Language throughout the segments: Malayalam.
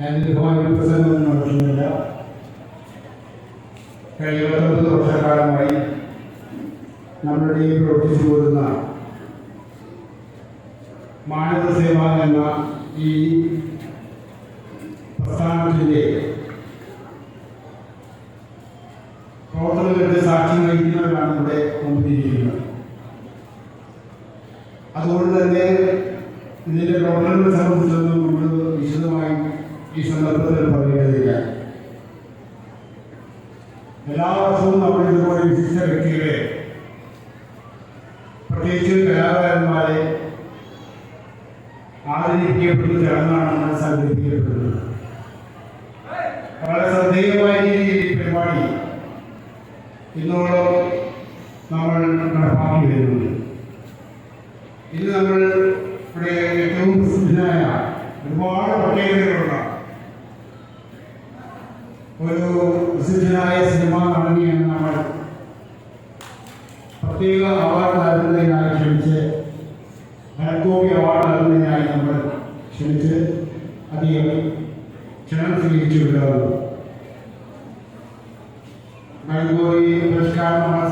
ഞാൻ ദീർഘമായ നടത്തുന്നില്ല. കഴിഞ്ഞ വർഷക്കാലമായി നമ്മുടെ ഈ പ്രവർത്തിച്ചു പോരുന്ന മാനവ സേവ എന്ന ഈ പ്രസ്ഥാനത്തിന്റെ പ്രവർത്തനങ്ങളുടെ സാക്ഷ്യം വഹിക്കുന്നവരാണ് ഇവിടെ വന്നിരിക്കുന്നത്. അതുകൊണ്ട് തന്നെ പ്രവർത്തനങ്ങൾ സംബന്ധിച്ചൊന്നും നമ്മൾ വിശദമായി ഈ സന്ദർഭത്തിൽ പറയേണ്ടതില്ല എല്ലാ വർഷവും നമ്മൾ ഇതുപോലെ വിശിഷ്ട വ്യക്തികളെ പ്രത്യേകിച്ച് കലാകാരന്മാരെ ആദരിക്കപ്പെടുന്ന ചടങ്ങാണ് സംഘടിപ്പിക്കപ്പെടുന്നത്. വളരെ ശ്രദ്ധേയമായ രീതിയിൽ ഈ പരിപാടി ഇന്നോളം നമ്മൾ നടപ്പാക്കി വരുന്നുണ്ട് ഇന്ന് നമ്മൾ ഇവിടെ ഏറ്റവും പ്രസിദ്ധനായ ഒരുപാട് പ്രത്യേകതകളുള്ള ഒരു പ്രസിദ്ധനായ സിനിമാ നടനെയാണ് നമ്മൾ പ്രത്യേക അവാർഡ് നൽകുന്നതിനായി ക്ഷണിച്ച് ഹരക്കോപി അവാർഡ് നൽകുന്നതിനായി നമ്മൾ ക്ഷണിച്ച് അധികം ക്ഷണം സ്വീകരിച്ചു വിടാറുണ്ട്. ഭരത്ഗോപി പുരസ്കാരം നമ്മൾ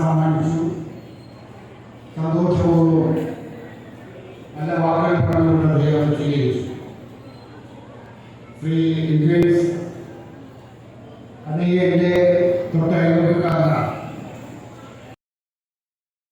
three Indians, and he ate